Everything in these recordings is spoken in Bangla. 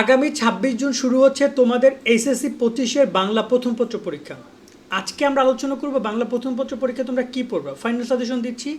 আগামী ছাব্বিশ জুন শুরু হচ্ছে তোমাদের এইচএসসি পঁচিশের বাংলা প্রথম পত্র পরীক্ষা। আজকে আমরা আলোচনা করব বাংলা প্রথম পত্র পরীক্ষা তোমরা কী পড়বে? ফাইনাল সাজেশন দিচ্ছি,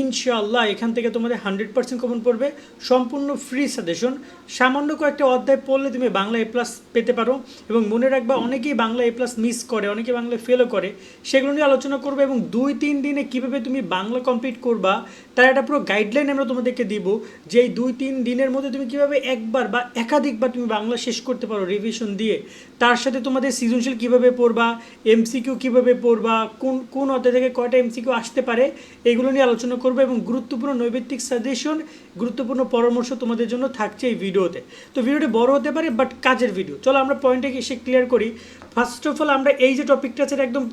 ইনশাআল্লাহ এখান থেকে তোমাদের হান্ড্রেড পার্সেন্ট কমন পড়বে। সম্পূর্ণ ফ্রি সাজেশন সামান্য কয়েকটা অধ্যায় পড়লে তুমি বাংলা এ প্লাস পেতে পারো এবং মনে রাখবা অনেকেই বাংলা এ প্লাস মিস করে অনেকে বাংলা ফেলও করে। সেগুলো নিয়ে আলোচনা করবে এবং দুই তিন দিনে কীভাবে তুমি বাংলা কমপ্লিট করবা, তার একটা পুরো গাইডলাইন আমরা তোমাদেরকে দিব যে এই দুই তিন দিনের মধ্যে তুমি কীভাবে একবার বা একাধিকবার তুমি বাংলা শেষ করতে পারো রিভিশন দিয়ে। তার সাথে তোমাদের সৃজনশীল কীভাবে পড়বা এমসিকিউ কীভাবে পড়বা, কোন কোন অধ্যায় থেকে কয়টা এমসিকিউ আসতে পারে, এগুলো নিয়ে আলোচনা করব এবং গুরুত্বপূর্ণ নৈবেত্তিক সাজেশন, গুরুত্বপূর্ণ পরামর্শ তোমাদের জন্য থাকছে এই ভিডিওতে। তো ভিডিওটি বড় হতে পারে বাট কাজের ভিডিও চলো আমরা পয়েন্টে এসে ক্লিয়ার করি। ফার্স্ট অফ অল আমরা এই যে টপিকটা আছে একদম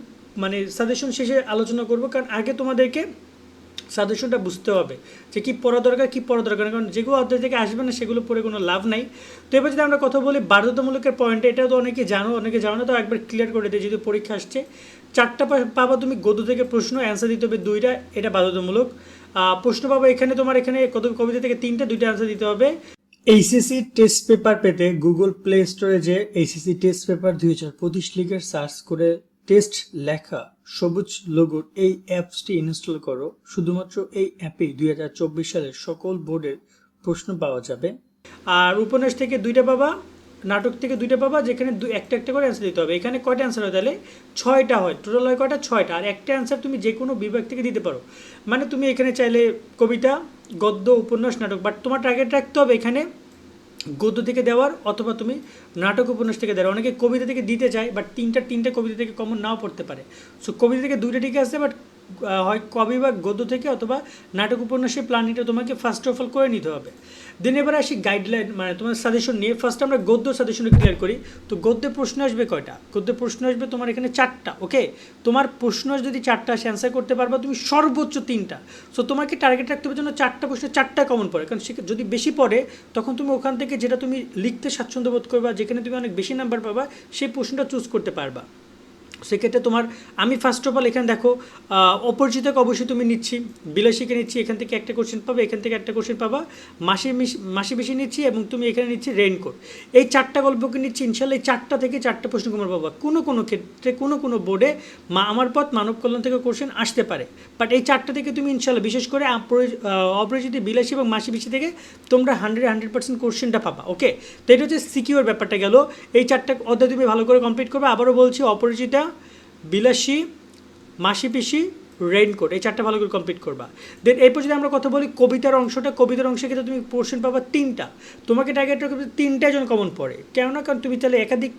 মানে সাজেশন শেষে আলোচনা করব, কারণ আগে তোমাদেরকে সাজেশনটা বুঝতে হবে যে কী পড়া দরকার, কী পড়া দরকার। কারণ যেগুলো অধ্যায় থেকে আসবে না, সেগুলো পড়ে কোনো লাভ নাই। তো এবার যদি আমরা কথা বলি বাধ্যতামূলকের পয়েন্ট এটা তো অনেকে জানো অনেকে জানো না, তো একবার ক্লিয়ার করে দিই, যেহেতু পরীক্ষা আসছে। চারটা পাবা তুমি, গদ্য থেকে প্রশ্ন অ্যান্সার দিতে হবে দুইটা, এটা বাধ্যতামূলক। প্রশ্ন পাবো এখানে, তোমার এখানে কত, কবিতা থেকে তিনটা, দুইটা অ্যান্সার দিতে হবে। এইচএসসি টেস্ট পেপার পেতে গুগল প্লে স্টোরে যে এইচএসসি টেস্ট পেপার দুই হাজার পঁচিশ লিখে সার্চ করে টেস্ট লেখা সবুজ লোগোর এই অ্যাপসটি ইনস্টল করো। শুধুমাত্র এই অ্যাপেই দুই হাজার চব্বিশ সালের সকল বোর্ডের প্রশ্ন পাওয়া যাবে। আর উপন্যাস থেকে দুইটা পাবা, নাটক থেকে দুইটা পাবা, যেখানে দু- একটা একটা করে অ্যান্সার দিতে হবে। এখানে কয়টা অ্যান্সার হয় তাহলে? ছয়টা হয়। টোটাল হয় কয়টা? ছয়টা। আর একটা অ্যান্সার তুমি যে কোনো বিভাগ থেকে দিতে পারো। মানে তুমি এখানে চাইলে কবিতা, গদ্য, উপন্যাস, নাটক বাট তোমার টার্গেট রাখতে হবে এখানে গদ্য থেকে দেওয়ার অথবা তুমি নাটক উপন্যাস থেকে দেওয়ার। অনেকে কবিতা থেকে দিতে চায় বাট তিনটা তিনটা কবিতা থেকে কমন নাও পড়তে পারে। সো কবিতা থেকে দুইটা ঠিক আছে বাট হয় কবি বা গদ্য থেকে অথবা নাটক উপন্যাসের প্ল্যানিংটা তোমাকে ফার্স্ট অফ অল করে নিতে হবে। দেন এবার আসি গাইডলাইন মানে তোমার সাজেশন নিয়ে ফার্স্ট আমরা গদ্য সাজেশনটা ক্লিয়ার করি। তো গদ্যে প্রশ্ন আসবে কয়টা? গদ্যে প্রশ্ন আসবে তোমার এখানে চারটা ওকে তোমার প্রশ্ন যদি চারটা আসে অ্যান্সার করতে পারবা তুমি সর্বোচ্চ তিনটা। সো তোমাকে টার্গেট রাখতে হবে যেন চারটা প্রশ্ন, চারটা কমন পড়ে। কারণ সে যদি বেশি পড়ে, তখন তুমি ওখান থেকে যেটা তুমি লিখতে স্বাচ্ছন্দ্য বোধ করবা, যেখানে তুমি অনেক বেশি নাম্বার পাবা, সেই প্রশ্নটা চুজ করতে পারবা। সেক্ষেত্রে তোমার, আমি ফার্স্ট অফ অল এখানে দেখো অপরিচিতকে অবশ্যই তুমি নিচ্ছি, বিলাসীকে নিচ্ছি, এখান থেকে একটা কোশ্চেন পাবে, এখান থেকে একটা কোশ্চেন পাবা, মাসি মিশ- মাসি বেশি নিচ্ছি এবং তুমি এখানে নিচ্ছি রেইনকোট এই চারটা গল্পকে নিচ্ছি, ইনশাল্লাহ এই চারটা থেকে চারটা প্রশ্ন তোমার পাবা। কোনো কোনো ক্ষেত্রে, কোনো কোনো বোর্ডে মা, আমার পথ, মানব কল্যাণ থেকে কোশ্চেন আসতে পারে। বাট এই চারটা থেকে তুমি ইনশাল্লাহ, বিশেষ করে অপরিচিত, বিলাসী এবং মাসি বেশি থেকে তোমরা হান্ড্রেড হান্ড্রেড পার্সেন্ট কোশ্চেনটা পাবা ওকে তো এটা হচ্ছে সিকিউর ব্যাপারটা গেল। এই চারটা অধ্যায় তুমি ভালো করে কমপ্লিট করবে। আবারও বলছি, অপরিচিতা বিলাসী মাসি পিসি রেইনকোট এই চারটা ভালো করে কমপ্লিট করবা। দেন এরপর যদি আমরা কথা বলি কবিতার অংশটা, কবিতার অংশে কিন্তু তুমি পোর্শন পাবা তিনটা। তোমাকে টার্গেট রাখবে তিনটাই যেন কমন পড়ে। কেননা, কারণ তুমি তাহলে একাধিক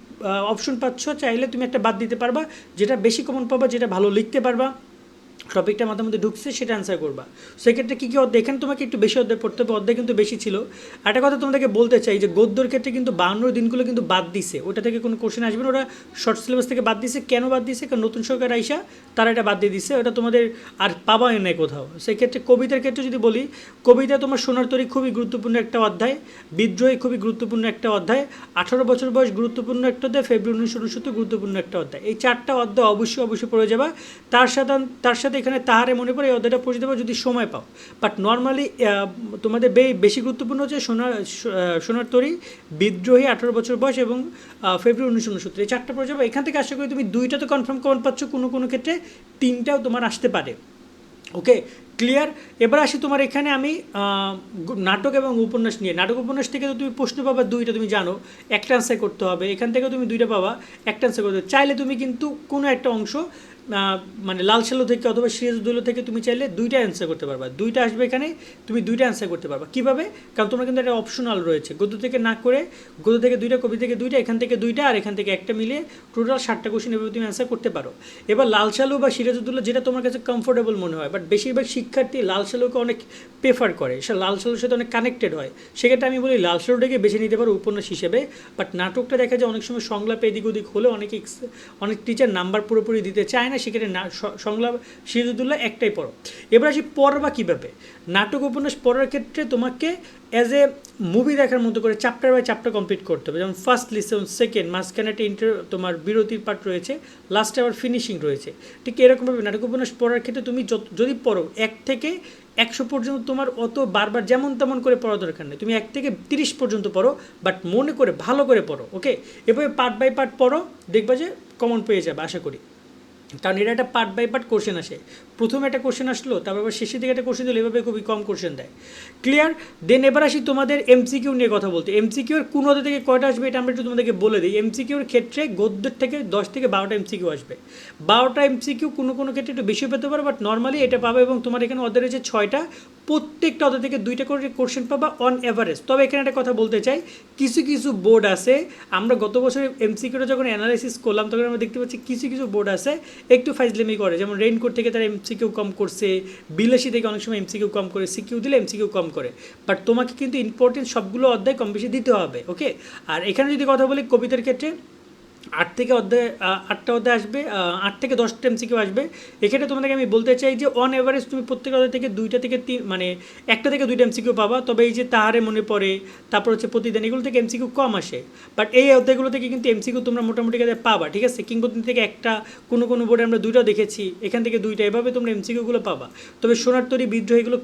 অপশন পাচ্ছ, চাইলে তুমি একটা বাদ দিতে পারবা, যেটা বেশি কমন পাবা, যেটা ভালো লিখতে পারবা। টপিকটা মাথার মধ্যে ঢুকছে, সেটা অ্যান্সার করবা। সেক্ষেত্রে কী কী অধ্যায়? এখানে তোমাকে একটু বেশি অধ্যায় পড়তে হবে, অধ্যায় কিন্তু বেশি ছিল। একটা কথা তোমাদেরকে বলতে চাই যে, গদ্যর ক্ষেত্রে কিন্তু বান্ন দিনগুলো কিন্তু বাদ দিছে। ওটা থেকে কোনো কোশ্চেন আসবে না। ওরা শর্ট সিলেবাস থেকে বাদ দিছে। কেন বাদ দিছে? কারণ নতুন সরকার আইসা, তারা এটা বাদ দিয়ে দিছে। ওটা তোমাদের আর পাবাই নাই কোথাও। সেক্ষেত্রে কবিতার ক্ষেত্রে যদি বলি, কবিতা তোমার সোনার তরী খুবই গুরুত্বপূর্ণ একটা অধ্যায়, বিদ্রোহী খুবই গুরুত্বপূর্ণ একটা অধ্যায়, আঠারো বছর বয়স গুরুত্বপূর্ণ একটা অধ্যায়, ফেব্রুয়ারি উনিশশো উনসত্তর গুরুত্বপূর্ণ একটা অধ্যায়। এই চারটা অধ্যায় অবশ্যই অবশ্যই পড়ে যাবা। তার সাথে তার সাথে এখানে তাহারে মনে পড়ে এই অধ্যায়টা পড়ে দেবো যদি সময় পাও। বাট নর্মালি তোমাদের বে- বেশি গুরুত্বপূর্ণ হচ্ছে সোনার সোনার তরী, বিদ্রোহী আঠারো বছর বয়স এবং ফেব্রুয়ারি উনিশশো উনসত্তর। এই চারটা পড়ে যাব। এখান থেকে আশা করি তুমি দুইটা তো কনফার্ম কমন পাচ্ছ, কোনো কোনো ক্ষেত্রে তিনটাও তোমার আসতে পারে। ওকে ক্লিয়ার এবার আসি তোমার এখানে আমি নাটক এবং উপন্যাস নিয়ে। নাটক উপন্যাস থেকে তো তুমি প্রশ্ন পাবা, দুইটা তুমি জানো। একটা অ্যান্সার করতে হবে। এখান থেকে তুমি দুইটা পাবা, একটা অ্যান্সার করতে চাইলে তুমি কিন্তু কোনো একটা অংশ মানে লাল সালো থেকে অথবা সিরাজউদ্দৌলা থেকে তুমি চাইলে দুইটা অ্যান্সার করতে পারবা। দুইটা আসবে এখানে, তুমি দুইটা অ্যান্সার করতে পারবা। কীভাবে? কারণ তোমার কিন্তু একটা অপশনাল রয়েছে। গদ্য থেকে না করে, গদ্য থেকে দুইটা কবি থেকে দুইটা, এখান থেকে দুইটা আর এখান থেকে একটা মিলিয়ে টোটাল ষাটটা কোশ্চেন এভাবে তুমি অ্যান্সার করতে পারো। এবার লাল সালু বা সিরাজউদ্দৌলা যেটা তোমার কাছে কমফোর্টেবল মনে হয় বাট বেশিরভাগ শিক্ষার্থী লাল সালুকে অনেক প্রেফার করে। সে লাল সালুর সাথে অনেক কানেক্টেড হয়। সেক্ষেত্রে আমি বলি লাল সালুটাকে বেছে নিতে পারো উপন্যাস হিসেবে বাট নাটকটা দেখা যায় অনেক সময় সংলাপ এদিক ওদিক হলে অনেক অনেক টিচার নাম্বার পুরোপুরি দিতে চায় না না সেক্ষেত্রে না সংলাপ, সিরাজুদ্দৌলা একটাই পড়ো। এবার আসি পড়বা কীভাবে? নাটক, উপন্যাস পড়ার ক্ষেত্রে তোমাকে অ্যাজ এ মুভি দেখার মতো করে চ্যাপ্টার বাই চ্যাপ্টার কমপ্লিট করতে হবে। যেমন ফার্স্ট লিসন সেকেন্ড মাঝখানে একটা ইন্টার তোমার বিরতির পার্ট রয়েছে লাস্টে আবার ফিনিশিং রয়েছে। ঠিক এরকমভাবে নাটক, উপন্যাস পড়ার ক্ষেত্রে তুমি যদি পড়ো এক থেকে একশো পর্যন্ত তোমার অত বারবার যেমন তেমন করে পড়া দরকার নেই। তুমি এক থেকে তিরিশ পর্যন্ত পড়ো বাট মনে করে, ভালো করে পড়ো ওকে এভাবে পার্ট বাই পার্ট পড়ো, দেখবা যে কমন পেয়ে যাবে, আশা করি। কারণ এটা একটা পার্ট বাই পার্ট কোশ্চেন আসে। প্রথমে একটা কোশ্চেন আসলো, তারপর আবার শেষের দিকে একটা কোশ্চেন দিল, এভাবে খুবই কম কোশ্চেন দেয়। ক্লিয়ার দেন এবার আসি তোমাদের এমসিকিউ নিয়ে কথা বলতে। এমসিকিউর কোন হতে থেকে কয়টা আসবে এটা আমরা একটু তোমাদেরকে বলে দিই। এমসিকিউর ক্ষেত্রে গদ্যের থেকে দশ থেকে বারোটা এমসিকিউ আসবে। বারোটা এমসিকিউ কোনো কোনো ক্ষেত্রে একটু বেশি পেতে পারো বাট নর্মালি এটা পাবে এবং তোমার এখানে অধ্যায় রয়েছে ছয়টা। প্রত্যেকটা অর্ডার থেকে দুইটা করে কোশ্চেন পাবা অন এভারেজ তবে এখানে একটা কথা বলতে চাই, কিছু কিছু বোর্ড আছে, আমরা গত বছর এমসিকিউটা যখন অ্যানালাইসিস করলাম, তখন আমরা দেখতে পাচ্ছি কিছু কিছু বোর্ড আছে একটু ফাইজলেমি করে। যেমন রেইনকোট থেকে তারা এমসিকিউ কম করছে, বিলাসী থেকে অনেক সময় এমসিকিউ কম করে সিকিউ দিলে এমসিকিউ কম করে। বাট তোমাকে কিন্তু ইম্পর্টেন্ট সবগুলো অধ্যায় কম বেশি দিতে হবে ওকে আর এখানে যদি কথা বলি কবিতার ক্ষেত্রে আট থেকে অধ্যায় আটটা অধ্যায় আসবে আট থেকে দশটা এমসিকিউ আসবে। এক্ষেত্রে তোমাদেরকে আমি বলতে চাই যে অন এভারেজ তুমি প্রত্যেক অধ্যায় থেকে দুইটা থেকে তিন মানে একটা থেকে দুইটা এমসিকিউ পাবা। তবে এই যে তাহারে মনে পড়ে, তারপর হচ্ছে প্রতিদিন, এগুলো থেকে এমসিকিউ কম আসে। বাট এই অধ্যায়গুলো থেকে কিন্তু এমসিকিউ তোমরা মোটামুটি কাজে পাবা, ঠিক আছে? কিংবদন্তি থেকে একটা, কোনো কোনো বোর্ডে আমরা দুইটা দেখেছি, এখান থেকে দুইটা, এভাবে তোমরা এমসিকিউগুলো পাবা। তবে সোনার তরি, বিদ্রোহ এগুলো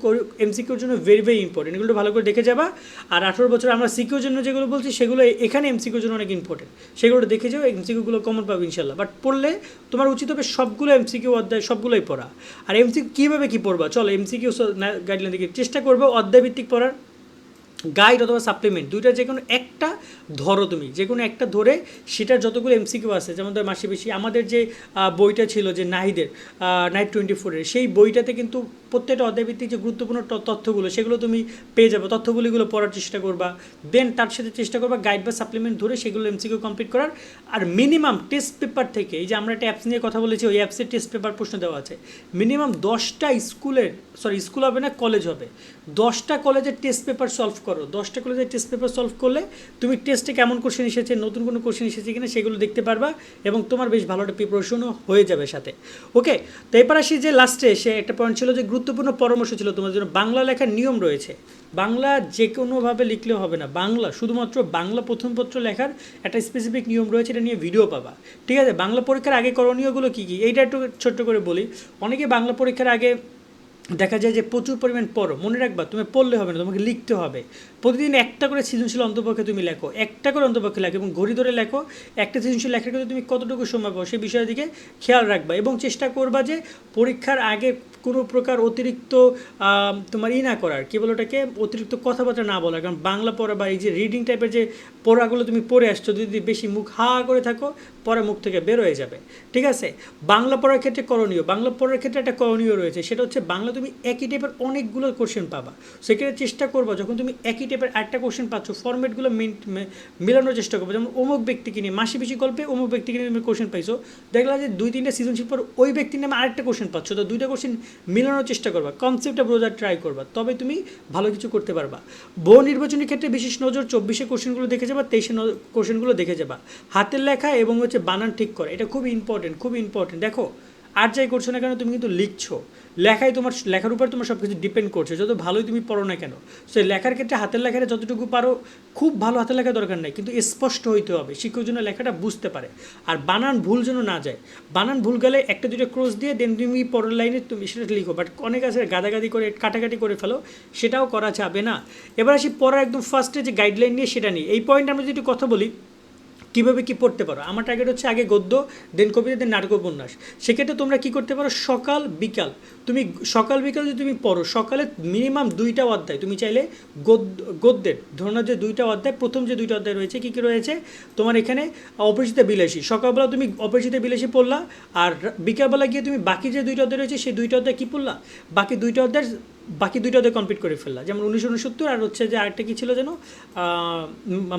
এমসিকিউর জন্য ভেরি ভেরি ইম্পর্টেন্ট এগুলো ভালো করে দেখে যাবা। আর আঠারো বছর আমরা সিকিউর জন্য যেগুলো বলছি, সেগুলো এখানে এমসিকিউর জন্য অনেক ইম্পর্টেন্ট সেগুলো দেখে যাও এমসিকিউগুলো কমন পাবে ইনশাল্লাহ বাট পড়লে তোমার উচিত হবে সবগুলো এমসিকিউ অধ্যায়, সবগুলোই পড়া। আর এমসিকিউ কীভাবে কী পড়বা? চলো এমসিকিউ গাইডলাইন থেকে চেষ্টা করবে অধ্যায় ভিত্তিক পড়ার। গাইড অথবা সাপ্লিমেন্ট দুইটা যে কোনো একটা ধরো তুমি যে কোনো একটা ধরে সেটার যতগুলো এমসিকিউ আছে, যেমন ধর মাসে বেশি আমাদের যে বইটা ছিল যে নাহিদের নাইট টোয়েন্টি ফোরের সেই বইটাতে কিন্তু প্রত্যেকটা অধ্যায়ভিত্তিক যে গুরুত্বপূর্ণ তথ্যগুলো, সেগুলো তুমি পেয়ে যাবে, তথ্যগুলিগুলো পড়ার চেষ্টা করবা দেন তার সাথে চেষ্টা করবা গাইড বা সাপ্লিমেন্ট ধরে সেগুলো এমসিকিউ কমপ্লিট করার, আর মিনিমাম টেস্ট পেপার থেকে, এই যে আমরা একটা অ্যাপস নিয়ে কথা বলেছি, ওই অ্যাপসের টেস্ট পেপার প্রশ্ন দেওয়া আছে মিনিমাম দশটা স্কুলের সরি স্কুল হবে না কলেজ হবে, দশটা কলেজের টেস্ট পেপার সলভ করো। দশটা কলেজের টেস্ট পেপার সলভ করলে তুমি টেস্টে কেমন কোশ্চেন এসেছে, নতুন কোনো কোশ্চেন এসেছে কিনা সেগুলো দেখতে পারবা এবং তোমার বেশ ভালো একটা প্রিপারেশনও হয়ে যাবে সাথে। ওকে তো এবার আসি যে লাস্টে সে একটা পয়েন্ট ছিল যে গুরুত্বপূর্ণ পরামর্শ ছিল তোমার জন্য। বাংলা লেখার নিয়ম রয়েছে। বাংলা যে কোনোভাবে লিখলেও হবে না। বাংলা শুধুমাত্র বাংলা প্রথম পত্র লেখার একটা স্পেসিফিক নিয়ম রয়েছে, এটা নিয়ে ভিডিও পাবা। ঠিক আছে? বাংলা পরীক্ষার আগে করণীয়গুলো কী কী? এইটা একটু ছোট্ট করে বলি। অনেকে বাংলা পরীক্ষার আগে দেখা যায় যে প্রচুর পরিমাণ পড়ো। মনে রাখবা, তুমি পড়লে হবে না, তোমাকে লিখতে হবে। প্রতিদিন একটা করে সৃজনশীল অন্তপক্ষে তুমি লেখো, একটা করে অন্তপক্ষে লেখো এবং ঘড়ি ধরে লেখো, একটা সৃজনশীল লেখার ক্ষেত্রে তুমি কতটুকু সময় পাও সেই বিষয়ের দিকে খেয়াল রাখবা এবং চেষ্টা করবা যে পরীক্ষার আগে কোনো প্রকার অতিরিক্ত তোমার ই না করার, কী বলো ওটাকে, অতিরিক্ত কথাবার্তা না বলার। কারণ বাংলা পড়া বা এই যে রিডিং টাইপের যে পড়াগুলো তুমি পড়ে আসছো, যদি বেশি মুখ হা করে থাকো পরে মুখ থেকে বের হয়ে যাবে। ঠিক আছে? বাংলা পড়ার ক্ষেত্রে করণীয়। বাংলা পড়ার ক্ষেত্রে একটা করণীয় রয়েছে। সেটা হচ্ছে বাংলা তুমি একই টাইপের অনেকগুলো কোশ্চেন পাবা। সেক্ষেত্রে চেষ্টা করব, যখন তুমি একই টাইপের একটা কোশ্চেন পাচ্ছ ফর্মেটগুলো মেলানোর চেষ্টা করব। যেমন অমুক ব্যক্তিকে নিয়ে, মাসি বেশি গল্পে অমুক ব্যক্তিকে নিয়ে তুমি কোশ্চেন পাইছো, দেখলা যে দুই, তিনটা সৃজনশীল পর ওই ব্যক্তির নামে আরেকটা কোশ্চেন পাচ্ছ। তো দুইটা কোশ্চেন মেলানোর চেষ্টা করবা। কনসেপ্টটা বোঝার ট্রাই করবা। তবে তুমি ভালো কিছু করতে পারবা। বহু নির্বাচনের ক্ষেত্রে বিশেষ নজর চব্বিশে কোশ্চেনগুলো দেখে যাবা, তেইশে কোশ্চেনগুলো দেখে যাবা। হাতের লেখা এবং হচ্ছে বানান ঠিক করা, এটা খুব ইম্পর্টেন্ট খুব ইম্পর্টেন্ট দেখো, আর যাই করছ না কেন, তুমি কিন্তু লিখছো। লেখাই তোমার, লেখার উপর তোমার সব কিছু ডিপেন্ড করছে। যত ভালোই তুমি পড়ো না কেন সো লেখার ক্ষেত্রে হাতের লেখাটা যতটুকু পারো, খুব ভালো হাতের লেখা দরকার নেই। কিন্তু স্পষ্ট হইতে হবে, শিক্ষক যেন লেখাটা বুঝতে পারে। আর বানান ভুল যেন না যায়। বানান ভুল গেলে একটা দুটো ক্রস দিয়ে দেন তুমি পরের লাইনে তুমি সেটা লিখো। বাট অনেক আছে, গাদাগাদি করে, কাটাকাটি করে ফেলো, সেটাও করা যাবে না। এবার আসি পড়ার একদম ফার্স্টে যে গাইডলাইন নিয়ে সেটা নিয়ে। এই পয়েন্ট আমরা যদি একটু কথা বলি কীভাবে কি পড়তে পারো? আমার টার্গেট হচ্ছে আগে গদ্য দেন কবিতা দেন নাটক উপন্যাস সেক্ষেত্রে তোমরা কি করতে পারো? সকাল, বিকাল। তুমি সকাল, বিকাল যদি তুমি পড়ো, সকালে মিনিমাম দুইটা অধ্যায়, তুমি চাইলে গদ্য, গদ্যের ধরুন যে দুইটা অধ্যায়, প্রথম যে দুইটা অধ্যায় রয়েছে, কী কী রয়েছে? তোমার এখানে অপরিচিত বিলাসী। সকালবেলা তুমি অপরিচিত বিলাসী পড়লা, আর বিকালবেলা গিয়ে তুমি বাকি যে দুইটা অধ্যায় রয়েছে, সেই দুইটা অধ্যায় কী পড়লা? বাকি দুইটা অধ্যায় বাকি দুইটা ওদের কমপ্লিট করে ফেললা। যেমন উনিশশো উনসত্তর আর হচ্ছে যে আরেকটা কী ছিল যেন?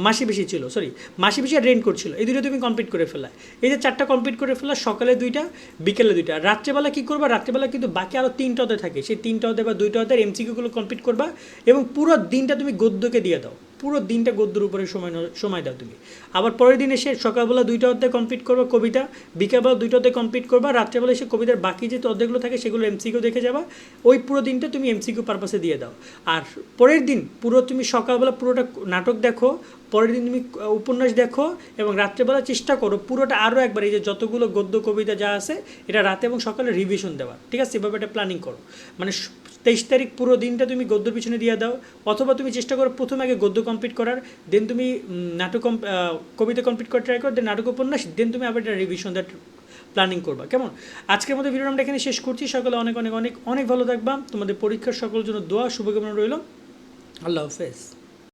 মাসি বেশি ছিল সরি মাসি বেশি আর রেন করছিল এই দুটো তুমি কমপ্লিট করে ফেলা এই যে চারটা কমপ্লিট করে ফেলা সকালে দুইটা, বিকেলে দুইটা। রাত্রেবেলা কী করবা? রাত্রেবেলা কিন্তু বাকি আরও তিনটা অধ্যায় থাকে। সেই তিনটা অধ্যায় বা দুইটা অধ্যায় এমসিকিউগুলো কমপ্লিট করবা এবং পুরো দিনটা তুমি গদ্যকে দিয়ে দাও। পুরো দিনটা গদ্যের উপরে সময় সময় দাও তুমি। আবার পরের দিন এসে সকালবেলা দুইটা অধ্যায় কমপ্লিট করবা কবিতা, বিকালবেলা দুইটা অধ্যায় কমপ্লিট করবা, রাত্রেবেলা এসে কবিতার বাকি যে অধ্যায়গুলো থাকে সেগুলো এমসিকিউ দেখে যাবা। ওই পুরো দিনটা তুমি এমসিকিউ পারপাসে দিয়ে দাও। আর পরের দিন পুরো তুমি সকালবেলা পুরোটা নাটক দেখো পরের দিন তুমি উপন্যাস দেখো এবং রাত্রেবেলা চেষ্টা করো পুরোটা আরও একবার, এই যে যতগুলো গদ্য, কবিতা যা আছে, এটা রাতে এবং সকালে রিভিশন দেওয়া। ঠিক আছে? এভাবে একটা প্ল্যানিং করো। মানে তেইশ তারিখ পুরো দিনটা তুমি গদ্যর পিছনে দিয়ে দাও। অথবা তুমি চেষ্টা করো প্রথমে আগে গদ্য কমপ্লিট করার দেন তুমি নাটক কবিতা কমপ্লিট করার ট্রাই করো দেন নাটক উপন্যাস দেন তুমি আবার একটা রিভিশন দ্যাট প্ল্যানিং করবা। কেমন? আজকের মতো ভিডিও আমরা এখানে শেষ করছি। সকলে অনেক অনেক অনেক অনেক ভালো থাকবা। তোমাদের পরীক্ষার সকল জন্য দোয়া, শুভকামনা রইল। আল্লাহ হাফেজ।